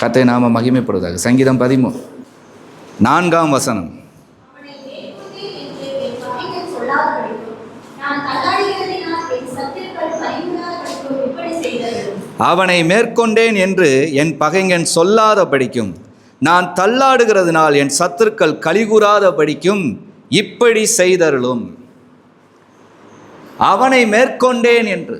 கத்தை நாம மகிமைப்படுவதாக. சங்கீதம் பதிமூணு நான்காம் வசனம். அவனை மேற்கொண்டேன் என்று என் பகைஞன் சொல்லாத படிக்கும் நான் தள்ளாடுகிறதுனால் என் சத்துருக்கள் கலிகூறாத படிக்கும் இப்படி செய்தருளும். அவனை மேற்கொண்டேன் என்று.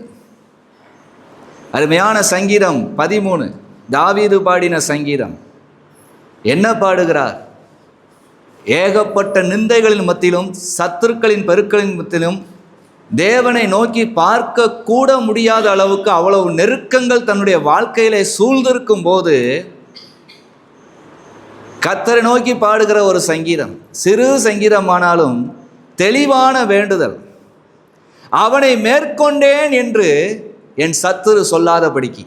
அருமையான சங்கீதம் பதிமூணு. தாவீது பாடின சங்கீதம். என்ன பாடுகிறார்? ஏகப்பட்ட நிந்தைகளின் மத்தியிலும் சத்துருக்களின் பெருக்களின் மத்தியிலும் தேவனை நோக்கி பார்க்க கூட முடியாத அளவுக்கு அவ்வளவு நெருக்கங்கள் தன்னுடைய வாழ்க்கையிலே சூழ்ந்திருக்கும் போது கத்தரை நோக்கி பாடுகிற ஒரு சங்கீதம். சிறு சங்கீதமானாலும் தெளிவான வேண்டுதல். அவனை மேற்கொண்டேன் என்று என் சத்துரு சொல்லாதபடிக்கு.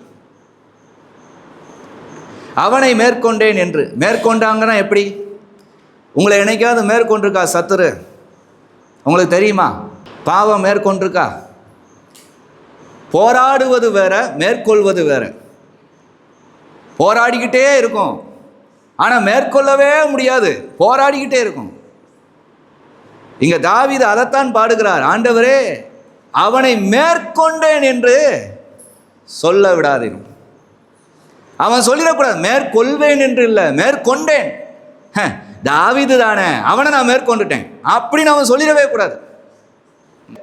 அவனை மேற்கொண்டேன் என்று. மேற்கொண்டாங்கன்னா எப்படி? உங்களை என்னைக்காவது மேற்கொண்டிருக்கா சத்துரு? உங்களுக்கு தெரியுமா? பாவம் மேற்கொண்டிருக்கா? போராடுவது வேற மேற்கொள்வது வேற. போராடிக்கிட்டே இருக்கும். ஆனால் மேற்கொள்ளவே முடியாது. போராடிக்கிட்டே இருக்கும். இங்கே தாவித அதைத்தான் பாடுகிறார். ஆண்டவரே அவனை மேற்கொண்டேன் என்று சொல்ல விடாதீர்கள். அவன் சொல்லிடக்கூடாது மேற்கொள்வேன் என்று இல்லை மேற்கொண்டேன். ஹ, தானே அவனை நான் மேற்கொண்டுட்டேன். அப்படின்னு அவன் சொல்லிடவே கூடாது.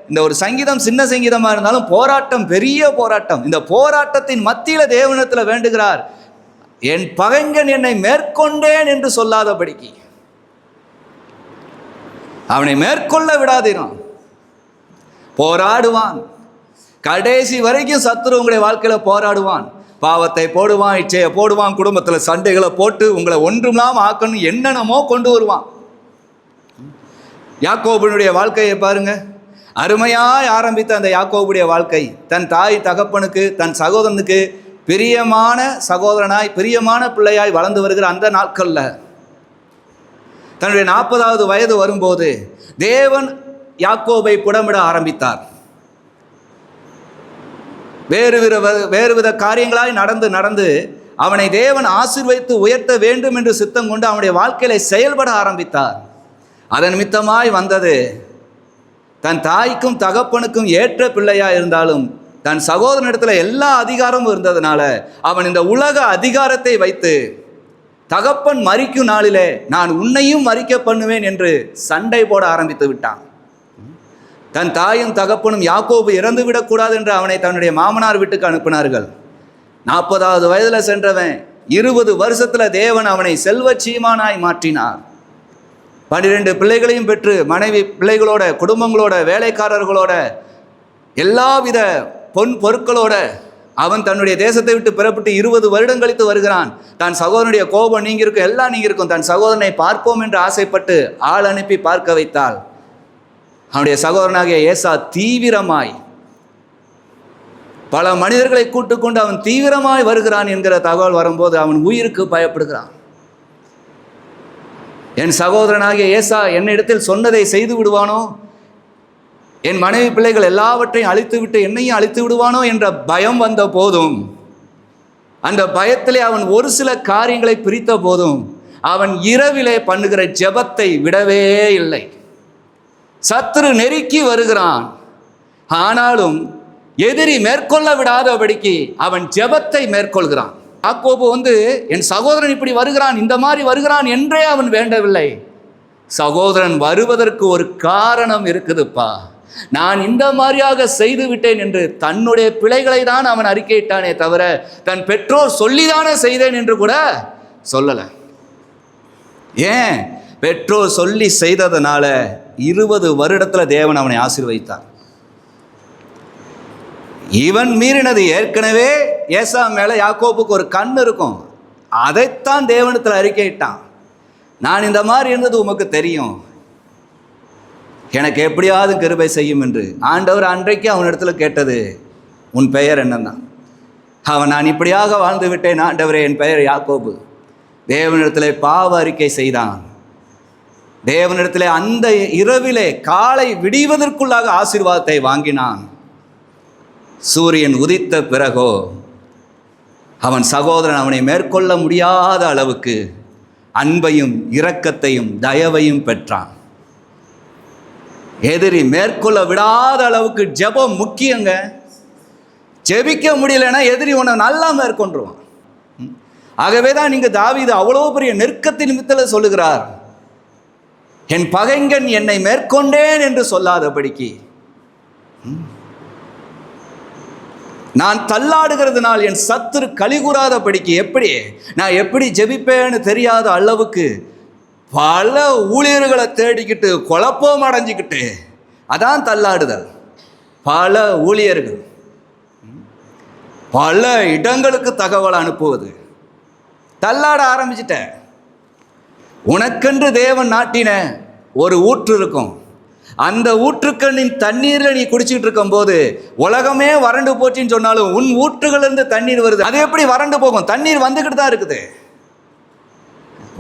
இந்த ஒரு சங்கீதம் சின்ன சங்கீதமாக இருந்தாலும் போராட்டம் பெரிய போராட்டம். இந்த போராட்டத்தின் மத்தியில் தேவனத்தில் வேண்டுகிறார் என் பகைஞன் என்னை மேற்கொண்டேன் என்று சொல்லாதபடிக்கு. அவனை மேற்கொள்ள விடாதீரும் போராடுவான். கடைசி வரைக்கும் சத்துரு உங்களுடைய வாழ்க்கையில் போராடுவான். பாவத்தை போடுவான் இச்சையை போடுவான் குடும்பத்தில் சண்டைகளை போட்டு உங்களை ஒன்றுமில்லாமல் ஆக்கணும் என்னென்னமோ கொண்டு வருவான். யாக்கோபனுடைய வாழ்க்கையை பாருங்கள் அருமையாய் ஆரம்பித்த அந்த யாக்கோபுடைய வாழ்க்கை தன் தாய் தகப்பனுக்கு தன் சகோதரனுக்கு பிரியமான சகோதரனாய் பிரியமான பிள்ளையாய் வளர்ந்து வருகிற அந்த நாட்களில் தன்னுடைய நாற்பதாவது வயது வரும்போது தேவன் யாக்கோபை புடமிட ஆரம்பித்தார். வேறு வித வேறு வித காரியங்களாய் நடந்து நடந்து அவனை தேவன் ஆசீர்வதித்து உயர்த்த வேண்டும் என்று சித்தம் கொண்டு அவனுடைய வாழ்க்கையில செயல்பட ஆரம்பித்தார். அதன் மித்தமாய் வந்தது. தன் தாய்க்கும் தகப்பனுக்கும் ஏற்ற பிள்ளையா இருந்தாலும் தன் சகோதரனிடத்தில் எல்லா அதிகாரமும் இருந்ததுனால அவன் இந்த உலக அதிகாரத்தை வைத்து தகப்பன் மறிக்கும் நாளிலே நான் உன்னையும் மறிக்க பண்ணுவேன் என்று சண்டை போட ஆரம்பித்து விட்டான். தன் தாயும் தகப்பனும் யாக்கோபு இறந்து விடக்கூடாது என்று அவனை தன்னுடைய மாமனார் வீட்டுக்கு அனுப்பினார்கள். நாற்பதாவது வயதில் சென்றவன் இருபது வருஷத்தில் தேவன் அவனை செல்வ சீமானாய் மாற்றினார். பன்னிரெண்டு பிள்ளைகளையும் பெற்று மனைவி பிள்ளைகளோட குடும்பங்களோட வேலைக்காரர்களோட எல்லாவித பொன் பொருட்களோட அவன் தன்னுடைய தேசத்தை விட்டு பிறப்பட்டு இருபது வருடம் கழித்து வருகிறான். தன் சகோதரனுடைய கோபம் நீங்கிருக்கும் எல்லாம் நீங்கிருக்கும் தன் சகோதரனை பார்ப்போம் என்று ஆசைப்பட்டு ஆள் அனுப்பி பார்க்க வைத்தாள். அவனுடைய சகோதரனாகிய ஏசா தீவிரமாய் பல மனிதர்களை கூட்டுக்கொண்டு அவன் தீவிரமாய் வருகிறான் என்கிற தகவல் வரும்போது அவன் உயிருக்கு பயப்படுகிறான். என் சகோதரனாகிய ஏசா என்னிடத்தில் சொன்னதை செய்து விடுவானோ? என் மனைவி பிள்ளைகள் எல்லாவற்றையும் அழித்துவிட்டு என்னையும் அழித்து விடுவானோ என்ற பயம் வந்த போதும் அந்த பயத்திலே அவன் ஒரு சில காரியங்களை பிரித்த போதும் அவன் இரவிலே பண்ணுகிற ஜெபத்தை விடவே இல்லை. சத்துரு நெருக்கி வருகிறான். ஆனாலும் எதிரி மேற்கொள்ள விடாதபடிக்கு அவன் ஜெபத்தை மேற்கொள்கிறான். யாக்கோபு வந்து என் சகோதரன் இப்படி வருகிறான் இந்த மாதிரி வருகிறான் என்றே அவன் வேண்டவில்லை. சகோதரன் வருவதற்கு ஒரு காரணம் இருக்குதுப்பா. நான் இந்த மாதிரியாக செய்து விட்டேன் என்று தன்னுடைய பிழைகளை தான் அவன் அறிக்கையிட்டானே தவிர தன் பெற்றோர் சொல்லிதானே செய்தேன் என்று கூட சொல்லலை. ஏன்? பெற்றோர் சொல்லி செய்ததுனால இருபது வருடத்தில் தேவன் அவனை ஆசீர்வதித்தார். இவன் மீறினது ஏற்கனவே ஏசா மேலே யாக்கோப்புக்கு ஒரு கண் இருக்கும். அதைத்தான் தேவனத்தில் அறிக்கையிட்டான். நான் இந்த மாதிரி இருந்தது உமக்கு தெரியும். எனக்கு எப்படியாவது கிருபை செய்யும் என்று ஆண்டவர் அன்றைக்கு அவனிடத்தில் கேட்டது உன் பெயர் என்னந்தான் அவன் நான் இப்படியாக வாழ்ந்து விட்டேன் ஆண்டவரே என் பெயர் யாக்கோபு. தேவனிடத்தில் பாவ அறிக்கை செய்தான். தேவனிடத்திலே அந்த இரவிலே காலை விடிவதற்குள்ளாக ஆசீர்வாதத்தை வாங்கினான். சூரியன் உதித்த பிறகோ அவன் சகோதரன் அவனை மேற்கொள்ள முடியாத அளவுக்கு அன்பையும் இரக்கத்தையும் தயவையும் பெற்றான். எதிரி மேற்கொள்ள விடாத அளவுக்கு ஜெபம் முக்கியங்க. ஜெபிக்க முடியலன்னா எதிரி உன்னை நல்லா மேற்கொண்டுருவான். ஆகவே தான் நீங்க தாவீது அவ்வளோ பெரிய நெருக்கத்தின் நிமித்தத்தில் சொல்லுகிறார். என் பகைங்கன் என்னை மேற்கொண்டேன் என்று சொல்லாதபடிக்கு. நான் தள்ளாடுகிறதுனால் என் சத்துரு கலிகூறாதபடிக்கு எப்படி? நான் எப்படி ஜெபிப்பேன்னு தெரியாத அளவுக்கு பல ஊழியர்களை தேடிக்கிட்டு குழப்பம் அடைஞ்சிக்கிட்டு அதான் தள்ளாடுதல். பல ஊழியர்கள் பல இடங்களுக்கு தகவல் அனுப்புவது. தள்ளாட ஆரம்பிச்சிட்டேன். உனக்கென்று தேவன் நாட்டின ஒரு ஊற்று இருக்கும். அந்த ஊற்றுக்கண்ணின் தண்ணீரில் நீ குடிச்சிட்டு இருக்கும்போது உலகமே வறண்டு போச்சுன்னு சொன்னாலும் உன் ஊற்றுகளிலிருந்து தண்ணீர் வருது. அது எப்படி வறண்டு போகும்? தண்ணீர் வந்துக்கிட்டு தான் இருக்குது.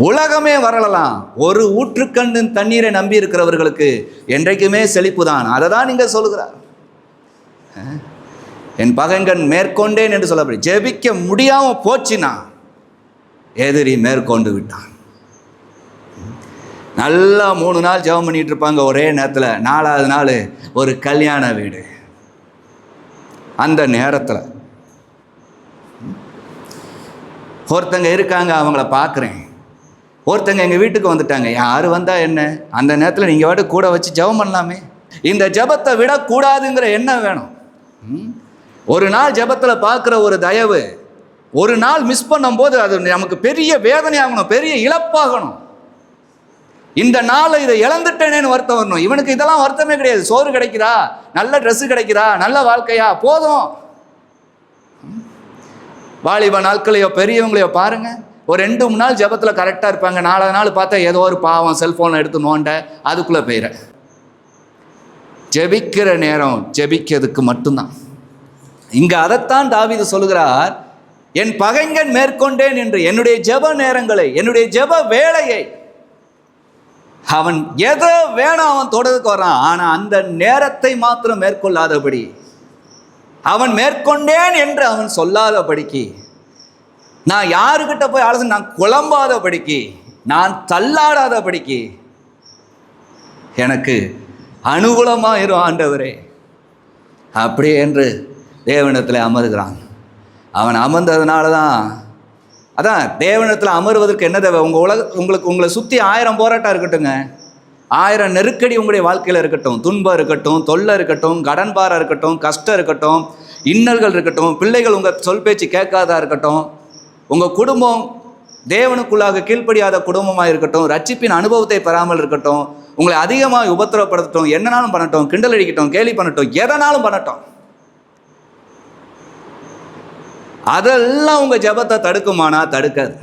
உலகமே வரலாம் ஒரு ஊற்றுக்கண்ணின் தண்ணீரை நம்பி இருக்கிறவர்களுக்கு என்றைக்குமே செழிப்பு தான். அதை தான் நீங்கள் சொல்லுகிறார். என் பகங்கன் மேற்கொண்டேன் என்று சொல்லப்படி ஜெபிக்க முடியாமல் போச்சுன்னா எதிரி மேற்கொண்டு விட்டான். நல்லா மூணு நாள் ஜெபம் பண்ணிட்டு இருப்பாங்க ஒரே நேரத்தில். நாலாவது நாள் ஒரு கல்யாண வீடு. அந்த நேரத்தில். ஒருத்தங்க இருக்காங்க அவங்கள பார்க்குறேன் ஒருத்தங்க எங்கள் வீட்டுக்கு வந்துட்டாங்க. யார் வந்தால் என்ன? அந்த நேரத்தில் நீங்கள் வாட்டு கூட வச்சு ஜெபம் பண்ணலாமே. இந்த ஜெபத்தை விடக்கூடாதுங்கிற எண்ணம் வேணும். ம்? ஒரு நாள் ஜெபத்தில் பார்க்குற ஒரு தயவு ஒரு நாள் மிஸ் பண்ணும்போது அது நமக்கு பெரிய வேதனையாகணும் பெரிய இழப்பாகணும். இந்த நாளை இதை இழந்துட்டேனேன்னு வருத்தம் வரணும். இவனுக்கு இதெல்லாம் வருத்தமே கிடையாது. சோறு கிடைக்குதா? நல்ல ட்ரெஸ்ஸு கிடைக்குதா? நல்ல வாழ்க்கையா? போதும். வாலிப நாட்களையோ பெரியவங்களையோ பாருங்க. ஒரு ரெண்டு மூணு நாள் ஜெபத்தில் கரெக்டாக இருப்பாங்க. நாலாவது நாள் பார்த்தா ஏதோ ஒரு பாவம் செல்ஃபோனை எடுத்து நோண்ட அதுக்குள்ளே போயிட ஜெபிக்கிற நேரம் ஜெபிக்கிறதுக்கு மட்டும்தான். இங்கே அதைத்தான் தாவிது சொல்லுகிறார் என் பகைங்கன் மேற்கொண்டேன் என்று என்னுடைய ஜெப நேரங்களை என்னுடைய ஜெப வேலையை அவன் எதை வேணும் அவன் தொடர்ந்துக்கு வரான் ஆனால் அந்த நேரத்தை மாத்திரம் மேற்கொள்ளாதபடி அவன் மேற்கொண்டேன் என்று அவன் சொல்லாதபடிக்கு நான் யாருக்கிட்ட போய் ஆலோசனை நான் குழம்பாதபடிக்கு நான் தள்ளாடாதபடிக்கு எனக்கு அனுகூலமாக இரு ஆண்டவரே. அப்படி என்று தேவனிடத்தில் அமர்கிறான். அவன் அமர்ந்ததுனால தான் அதான் தேவனிடத்தில் அமருவதற்கு என்ன தேவை? உங்கள் உலக உங்களுக்கு உங்களை சுற்றி ஆயிரம் போராட்டம் இருக்கட்டுங்க ஆயிரம் நெருக்கடி உங்களுடைய வாழ்க்கையில் இருக்கட்டும். துன்பம் இருக்கட்டும் தொல்லை இருக்கட்டும் கடன் பாரம் இருக்கட்டும் கஷ்டம் இருக்கட்டும் இன்னல்கள் இருக்கட்டும் பிள்ளைகள் உங்கள் சொல் பேச்சு கேட்காதா இருக்கட்டும் உங்கள் குடும்பம் தேவனுக்குள்ளாக கீழ்ப்படியாத குடும்பமாக இருக்கட்டும் ரட்சிப்பின் அனுபவத்தை பெறாமல் இருக்கட்டும் உங்களை அதிகமாக உபத்திரப்படுத்தட்டும் என்னனாலும் பண்ணட்டும் கிண்டல் அடிக்கட்டும் கேலி பண்ணட்டும் எதனாலும் பண்ணட்டும். அதெல்லாம் உங்கள் ஜெபத்தை தடுக்குமானா? தடுக்காது.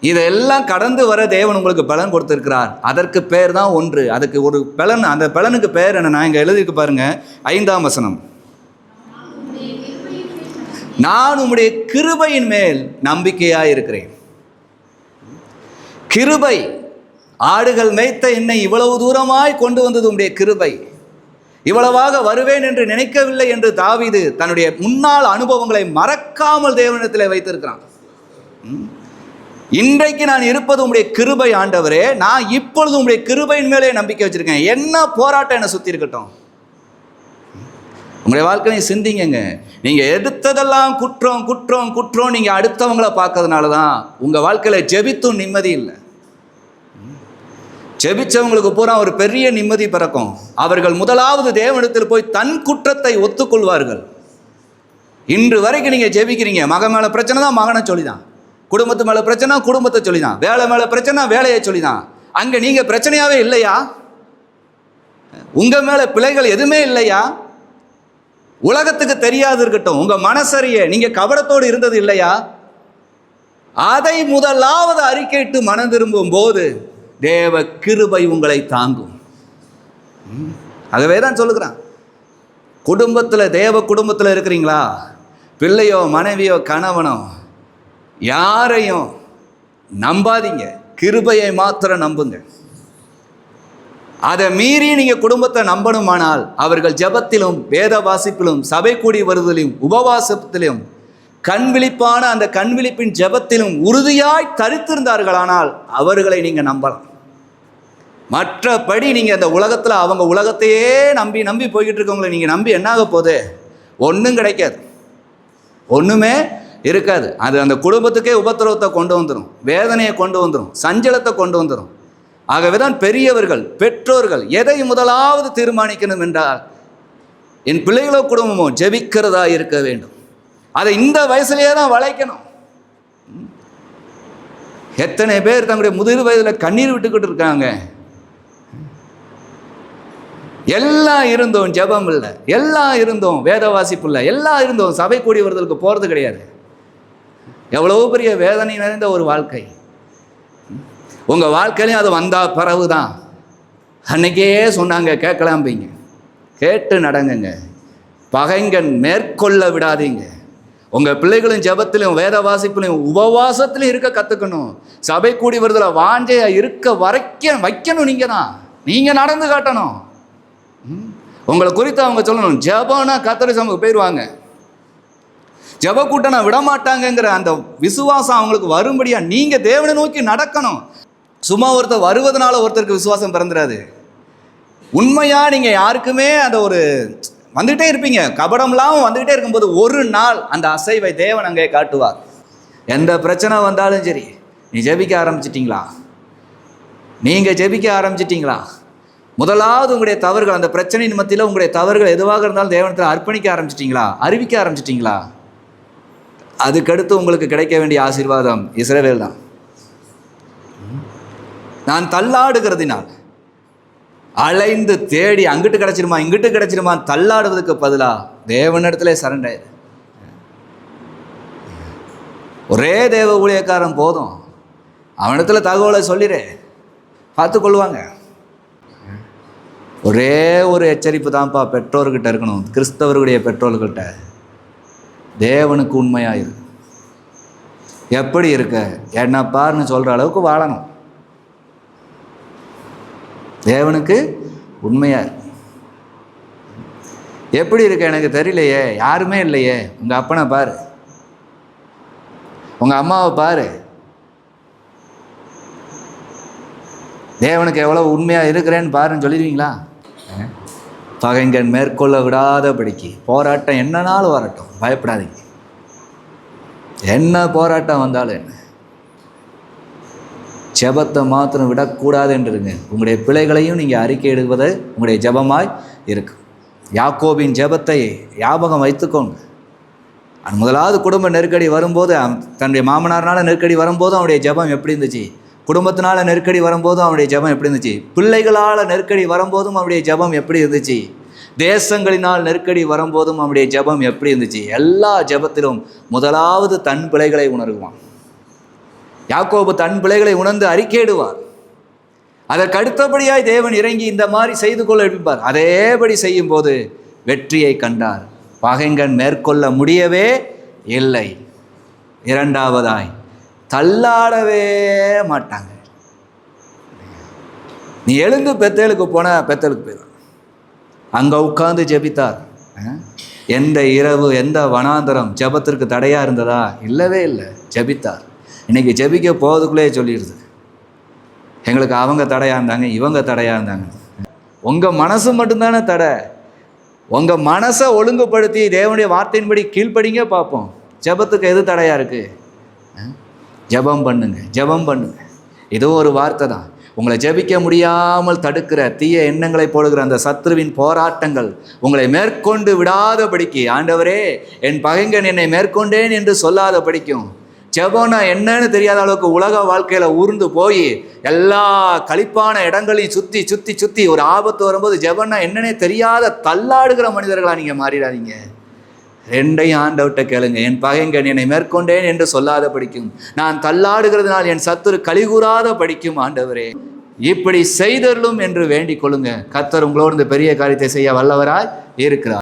இதெல்லாம் கடந்து வர தேவன் உங்களுக்கு பலன் கொடுத்துருக்கிறார். அதற்கு பேர் தான் ஒன்று. அதுக்கு ஒரு பலன் அந்த பலனுக்கு பேர் என்ன? இங்கே எழுதியிருக்கு பாருங்க. ஐந்தாம் வசனம். நான் உம்முடைய கிருபையின் மேல் நம்பிக்கையாக இருக்கிறேன். கிருபை ஆடுகள் மேய்த்த என்னை இவ்வளவு தூரமாய் கொண்டு வந்தது உம்முடைய கிருபை. இவ்வளவாக வருவேன் என்று நினைக்கவில்லை என்று தாவிது தன்னுடைய முன்னாள் அனுபவங்களை மறக்காமல் தேவனிடத்தில் வைத்திருக்கிறான். ம். இன்றைக்கு நான் இருப்பது உங்களுடைய கிருபை ஆண்டவரே. நான் இப்பொழுது உங்களுடைய கிருபையின் மேலே நம்பிக்கை வச்சிருக்கேன். என்ன போராட்டம் என்னை சுற்றி இருக்கட்டும். உங்களுடைய வாழ்க்கையை சிந்திங்கங்க. நீங்கள் எடுத்ததெல்லாம் குற்றம் குற்றம் குற்றம் நீங்கள் அடுத்தவங்கள பார்க்கறதுனால தான் உங்கள் வாழ்க்கையில் ஜெபித்தும் நிம்மதி இல்லை. ஜெபிச்சவங்களுக்கு பூரா ஒரு பெரிய நிம்மதி பிறக்கும். அவர்கள் முதலாவது தேவனிடத்தில் போய் தன் குற்றத்தை ஒத்துக்கொள்வார்கள். இன்று வரைக்கும் நீங்கள் ஜெபிக்கிறீங்க. மகன் மேலே பிரச்சனை தான் மகனை சொல்லி தான் குடும்பத்து மேலே பிரச்சனை குடும்பத்தை சொல்லி தான் வேலை மேலே பிரச்சனை வேலையை சொல்லி தான் அங்கே நீங்கள் பிரச்சனையாகவே இல்லையா? உங்கள் மேலே பிழைகள் எதுவுமே இல்லையா? உலகத்துக்கு தெரியாது இருக்கட்டும். உங்கள் மனசறிய நீங்கள் கவனத்தோடு இருந்தது இல்லையா? அதை முதலாவது அறிக்கையிட்டு மனம் திரும்பும் போது தேவ கிருபை உங்களை தாங்கும். ம். ஆகவே தான் சொல்லுகிறான். குடும்பத்தில் தேவ குடும்பத்தில் இருக்கிறீங்களா? பிள்ளையோ மனைவியோ கணவனோ யாரையும் நம்பாதீங்க. கிருபையை மாத்திரம் நம்புங்க. அதை மீறி நீங்கள் குடும்பத்தை நம்பணுமானால் அவர்கள் ஜெபத்திலும் வேத வாசிப்பிலும் சபை கூடி வருதலிலும் உபவாசத்திலும் கண் விழிப்பான அந்த கண் விழிப்பின் ஜெபத்திலும் உறுதியாய் தரித்திருந்தார்களானால் அவர்களை நீங்கள் நம்பலாம். மற்றபடி நீங்கள் அந்த உலகத்தில் அவங்க உலகத்தையே நம்பி நம்பி போய்கிட்டு இருக்கவங்களை நீங்கள் நம்பி என்னாக போகுது? ஒன்றும் கிடைக்காது. ஒன்றுமே இருக்காது. அது அந்த குடும்பத்துக்கே உபத்திரவத்தை கொண்டு வந்துடும் வேதனையை கொண்டு வந்துடும் சஞ்சலத்தை கொண்டு வந்துடும் ஆகவே தான் பெரியவர்கள் பெற்றோர்கள் எதை முதலாவது தீர்மானிக்கணும் என்றால் என் பிள்ளைகளோ குடும்பமோ ஜெபிக்கிறதா இருக்க வேண்டும். அதை இந்த வயசுலேயே தான் வளைக்கணும். எத்தனை பேர் தங்களுடைய முதிர் வயதில் கண்ணீர் விட்டுக்கிட்டு இருக்காங்க. எல்லாம் இருந்தோம் ஜபம் இல்லை. எல்லாம் இருந்தோம் வேத வாசிப்பு இல்லை. எல்லாம் இருந்தோம் சபை கூடி வருதலுக்கு போகிறது கிடையாது. எவ்வளோ பெரிய வேதனை நிறைந்த ஒரு வாழ்க்கை. உங்கள் வாழ்க்கையிலையும் அது வந்தால் பிறகு தான் அன்னைக்கே சொன்னாங்க கேட்கலாம்பீங்க. கேட்டு நடங்குங்க. பகைங்கன் மேற்கொள்ள விடாதீங்க. உங்கள் பிள்ளைகளும் ஜபத்திலையும் வேத வாசிப்புலையும் உபவாசத்திலையும் இருக்க கற்றுக்கணும் சபை கூடி வருதில் வாஞ்சையாக இருக்க வரைக்க வைக்கணும் நீங்கள் தான் நீங்கள் நடந்து காட்டணும். உங்களை குறித்து அவங்க சொல்லணும். ஜபம்னா கத்தரி சமூக போயிடுவாங்க ஜெப விட விடமாட்டாங்கங்கிற அந்த விசுவாசம் அவங்களுக்கு வரும்படியா நீங்கள் தேவனை நோக்கி நடக்கணும். சும்மா ஒருத்தர் வருவதனால ஒருத்தருக்கு விசுவாசம் பிறந்துடாது உண்மையாக நீங்கள் யாருக்குமே அந்த ஒரு வந்துகிட்டே இருப்பீங்க. கபடம்லாம் வந்துக்கிட்டே இருக்கும்போது ஒரு நாள் அந்த அசைவை தேவன் அங்கே காட்டுவார். எந்த பிரச்சனை வந்தாலும் சரி நீ ஜெபிக்க ஆரம்பிச்சிட்டிங்களா? நீங்கள் ஜெபிக்க ஆரம்பிச்சிட்டிங்களா? முதலாவது உங்களுடைய தவறுகள் அந்த பிரச்சனையின் மத்தியில் உங்களுடைய தவறுகள் எதுவாக இருந்தாலும் தேவனத்தில் அர்ப்பணிக்க ஆரம்பிச்சிட்டிங்களா? அறிவிக்க ஆரம்பிச்சிட்டிங்களா? அதுக்கடுத்து உங்களுக்கு கிடைக்க வேண்டிய ஆசீர்வாதம் இஸ்ரவேல் தான். நான் தள்ளாடுகிறதினால் அலைந்து தேடி அங்கிட்டு கிடச்சிருமா இங்கிட்டு கிடச்சிருமா தள்ளாடுவதற்கு பதிலாக தேவனிடத்துல சரண்டாயிரு ஒரே தேவ ஊழியக்காரன் போதும். அவனிடத்துல தகவலை சொல்லிடு பார்த்துக்கொள்வாங்க. ஒரே ஒரு எச்சரிப்பு தான்ப்பா பெற்றோர்கிட்ட இருக்கணும். கிறிஸ்தவர்களுடைய பெற்றோர்கிட்ட தேவனுக்கு உண்மையாயிரு. எப்படி இருக்க? என்ன சொல்கிற அளவுக்கு வாழணும். தேவனுக்கு உண்மையாக எப்படி இருக்க எனக்கு தெரியலையே. யாருமே இல்லையே. உங்கள் அப்பனை பாரு. உங்கள் அம்மாவை பாரு. தேவனுக்கு எவ்வளோ உண்மையாக இருக்கிறேன்னு பாருன்னு சொல்லிடுவீங்களா? பகைங்கன் மேற்கொள்ள விடாதபடிக்கு போராட்டம் என்னனாலும் வரட்டும். பயப்படாதீங்க. என்ன போராட்டம் வந்தாலும் என்ன? ஜெபத்தை மாத்திரம் விடக்கூடாது என்றுங்க உங்களுடைய பிழைகளையும் நீங்கள் அறிக்கையிடுவது உங்களுடைய ஜெபமாய் இருக்கும். யாக்கோபின் ஜெபத்தை ஞாபகம் வைத்துக்கோங்க. முதலாவது குடும்ப நெருக்கடி வரும்போது தன்னுடைய மாமனார்னால நெருக்கடி வரும்போது அவனுடைய ஜெபம் எப்படி இருந்துச்சு? குடும்பத்தினால நெருக்கடி வரும்போதும் அவனுடைய ஜெபம் எப்படி இருந்துச்சு? பிள்ளைகளால் நெருக்கடி வரும்போதும் அவனுடைய ஜெபம் எப்படி இருந்துச்சு? தேசங்களினால் நெருக்கடி வரும்போதும் அவனுடைய ஜெபம் எப்படி இருந்துச்சு? எல்லா ஜெபத்திலும் முதலாவது தன் பிழைகளை உணர்வான். யாக்கோபு தன் பிழைகளை உணர்ந்து அறிக்கையிடுவார். அதற்கு அடுத்தபடியாய் தேவன் இறங்கி இந்த மாதிரி செய்து கொள்ள எடுப்பார் அதேபடி செய்யும்போது வெற்றியை கண்டார். பகைங்கன் மேற்கொள்ள முடியவே இல்லை. இரண்டாவதாய் தள்ளாடவே மாட்டாங்க. நீ எழுந்து பெத்தேலுக்கு போன பெத்தேலுக்கு போயிடும் அங்கே உட்காந்து ஜெபித்தார். எந்த இரவு எந்த வனாந்தரம் ஜெபத்திற்கு தடையாக இருந்ததா? இல்லவே இல்லை. ஜெபித்தார். இன்னைக்கு ஜெபிக்க போகிறதுக்குள்ளே சொல்லிடுது. எங்களுக்கு அவங்க தடையாக இருந்தாங்க இவங்க தடையாக இருந்தாங்க. உங்கள் மனசு மட்டும்தானே தடை. உங்கள் மனசை ஒழுங்குபடுத்தி தேவனுடைய வார்த்தையின்படி கீழ்ப்படிங்க பார்ப்போம். ஜெபத்துக்கு எது தடையாக இருக்குது ஜெபம் பண்ணுங்க ஜெபம் பண்ணுங்க. ஏதோ ஒரு வார்த்தை தான். உங்களை ஜெபிக்க முடியாமல் தடுக்கிற தீய எண்ணங்களை போடுகிற அந்த சத்ருவின் போராட்டங்கள் உங்களை மேற்கொண்டு விடாதபடிக்கு ஆண்டவரே என் பகைங்கன் என்னை மேற்கொண்டேன் என்று சொல்லாத படிக்கும் ஜெபம்னா என்னன்னு தெரியாத அளவுக்கு உலக வாழ்க்கையில் ஊர்ந்து போய் எல்லா களிப்பான இடங்களையும் சுற்றி சுற்றி சுற்றி ஒரு ஆபத்து வரும்போது ஜெபம்னா என்னன்னே தெரியாத தள்ளாடுகிற மனிதர்களாக நீங்கள் மாறிடாதீங்க. ரெண்டையும் ஆண்டவர்கிட்ட கேளுங்க. என் பகைங்கன் என்னை மேற்கொண்டேன் என்று சொல்லாத படிக்கும். நான் தள்ளாடுகிறதுனால் என் சத்துரு கலிகூறாத படிக்கும் ஆண்டவரே. இப்படி செய்தருளும் என்று வேண்டிக் கொள்ளுங்க. கத்தர் உங்களோடு இந்த பெரிய காரியத்தை செய்ய வல்லவராய் இருக்கிறார்.